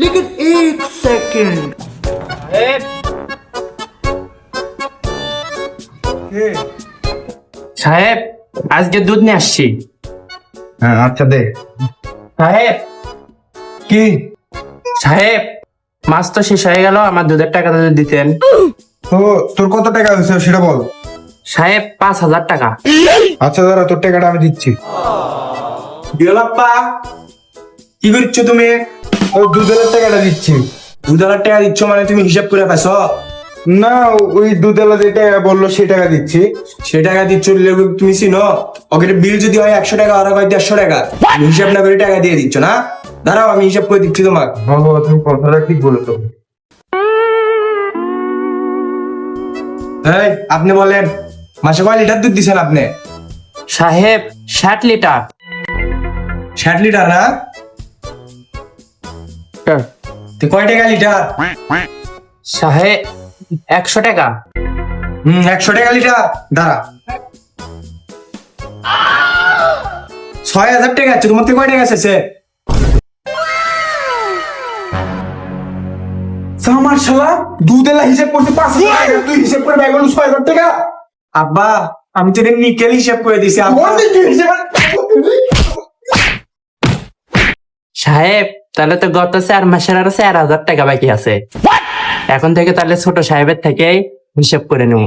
लेकिन एक सेकंड সাহেব আজকে দুধ নিয়ে আসছি হ্যাঁ আচ্ছা দে সাহেব কি সাহেব মাছ তো শেষ হয়ে গেল আমার দুধের টাকা যদি দিতেন তো তোর কত টাকা হয়েছে সেটা বল সাহেব পাঁচ হাজার টাকা আচ্ছা দাঁড়া তোর টাকাটা আমি দিচ্ছি বিয়লাপ্পা কি করছো তুমি ওই দু হাজার টাকাটা দিচ্ছি। দু হাজার টাকা দিচ্ছ মানে তুমি হিসাব করে পাইছ না ওই দুধেলা যে টাকা বলল সেই টাকা দিচ্ছি। সে টাকা দিচ্ছ তুমি চিনো? ওকে বিল যদি হয় একশো টাকা আর হয় দেড়শো টাকা হিসাব না করে টাকা দিয়ে দিচ্ছ না? দাঁড়াও আমি হিসাব করে দিচ্ছি তোমাকে। বাবা তুমি কথাটা ঠিক বলেছ। এই আপনি বলেন মাসে কয় লিটার দুধ দিচ্ছেন আপনি? সাহেব ষাট লিটার। ষাট লিটার না? তো কয় টাকা লিটার? সাহেব একশো টাকা। হম একশো টাকা লিটার। দাঁড়া। ছয় হাজার টাকা আছে তোমার থেকে কয় টাকা আছে আমার শালা দুধেলা হিসেব করতে পাঁচ হাজার তুই হিসেব করে ব্যাগ ছয় হাজার টাকা। আব্বা আমি তোদের নিকেল হিসেব করে দিছি সাহেব তাহলে তো গত চার মাসের আরও চার হাজার টাকা বাকি আছে। এখন থেকে তাহলে ছোট সাহেবের থেকে হিসেব করে নেব।